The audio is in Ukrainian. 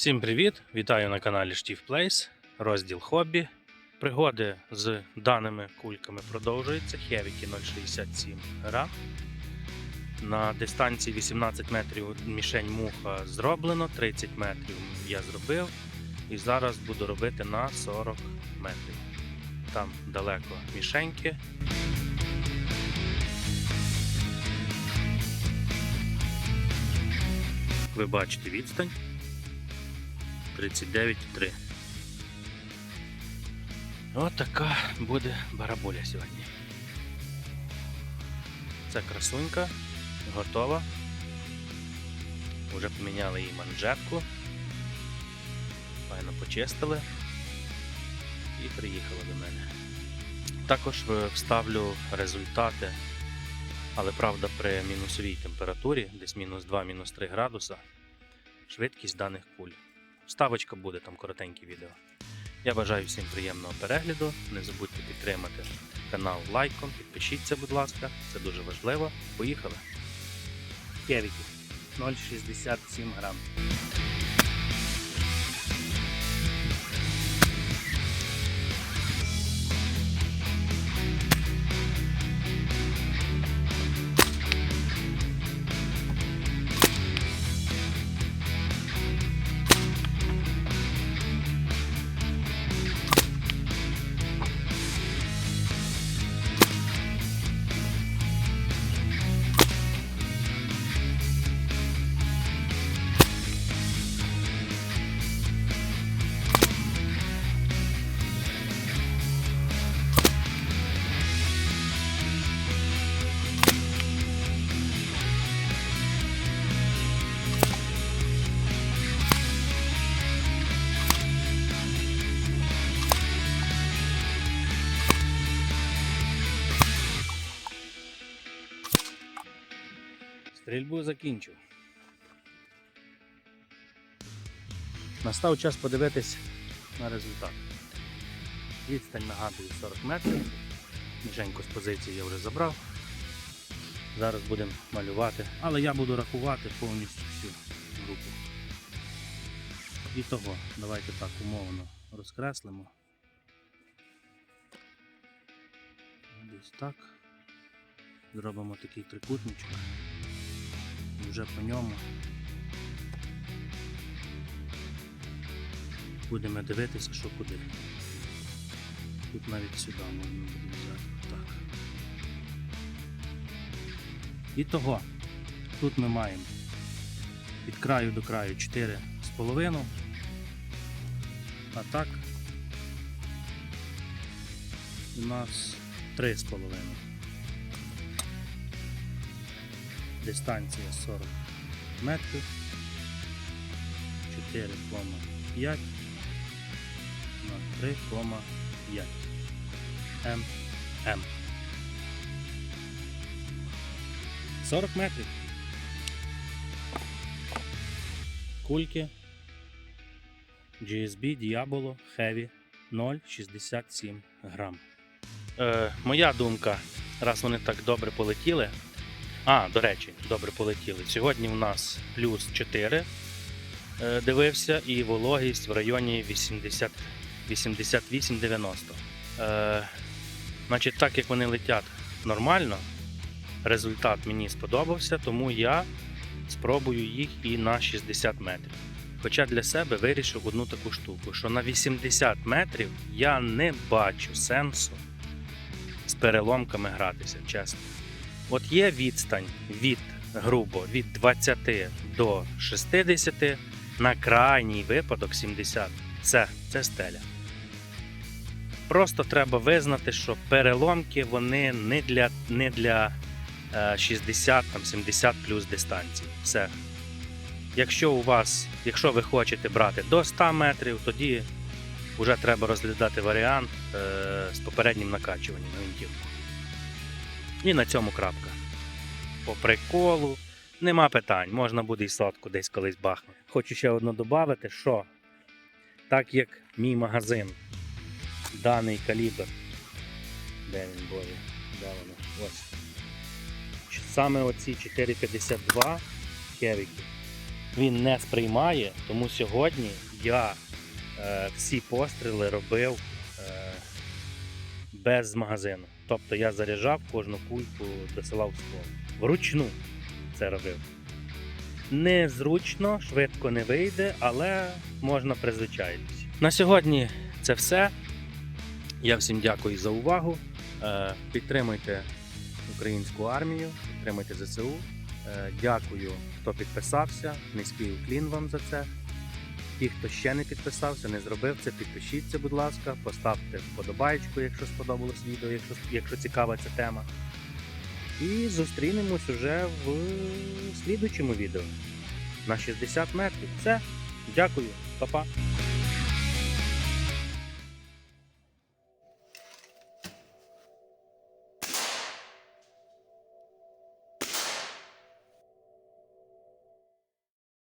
Всім привіт! Вітаю на каналі Штів Плейс, розділ хобі. Пригоди з даними кульками продовжуються. Хевіки 0,67 грам. На дистанції 18 метрів мішень муха зроблено, 30 метрів я зробив. І зараз буду робити на 40 метрів. Там далеко мішеньки. Ви бачите відстань 39,3. Ось така буде бараболя сьогодні. Це красунька, готова. Вже поміняли їй манжетку. Файно почистили і приїхала до мене. Також е, вставлю результати, але правда при мінусовій температурі, десь мінус 2, мінус 3 градуса, швидкість даних куль. Вставочка буде там коротеньке відео. Я бажаю всім приємного перегляду. Не забудьте підтримати канал лайком, підпишіться, будь ласка, це дуже важливо. Поїхали. Кевіки 0,67 грам. Стрільбу закінчив. Настав час подивитись на результат. Відстань нагадую 40 метрів. Мішеньку з позиції я вже забрав. Зараз будемо малювати, але я буду рахувати повністю всю групу. І того, давайте так умовно розкреслимо. Десь так. Зробимо такий трикутничок. І вже по ньому будемо дивитися, що куди. Тут навіть сюди можна буде взяти. Так. І того. Тут ми маємо від краю до краю 4,5. А так у нас 3,5. Дистанція 40 метрів. 4,5 на 3,5 ММ. 40 метрів. Кульки GSB Diabolo Heavy 0,67 грам. Е, моя думка, раз вони так добре полетіли. А, до речі, добре полетіли. Сьогодні в нас плюс 4 е, дивився і вологість в районі 80 88-90. Е, значить, так як вони летять нормально, результат мені сподобався, тому я спробую їх і на 60 метрів. Хоча для себе вирішив одну таку штуку, що на 80 метрів я не бачу сенсу з переломками гратися, чесно. От є відстань від грубо від 20 до 60, на крайній випадок 70. Це, це стеля. Просто треба визнати, що переломки вони не для, не для е, 60 там, 70 плюс дистанції. Все. Якщо у вас, якщо ви хочете брати до 100 метрів, тоді вже треба розглядати варіант е, з попереднім накачуванням гвинтівку. І на цьому крапка. По приколу, Нема питань, можна буде і сотку десь колись бахнути. Хочу ще одну додати, що так як мій магазин, даний калібр, де він боже, де воно? Ось. Саме оці 452 кевіки він не сприймає, тому сьогодні я е, всі постріли робив е, без магазину. Тобто я заряджав кожну кульку, досилав ствол. Вручну це робив. Незручно, швидко не вийде, але можна призвичаїтися. На сьогодні це все. Я всім дякую за увагу. Е, Підтримуйте українську армію, підтримуйте ЗСУ. Е, Дякую, хто підписався. Низький уклін вам за це. Ті, хто ще не підписався, не зробив це, підпишіться, будь ласка, поставте вподобайку, якщо сподобалось відео, якщо, якщо цікава ця тема. І зустрінемось уже в слідучому відео на 60 метрів. Все. Дякую, Па-па.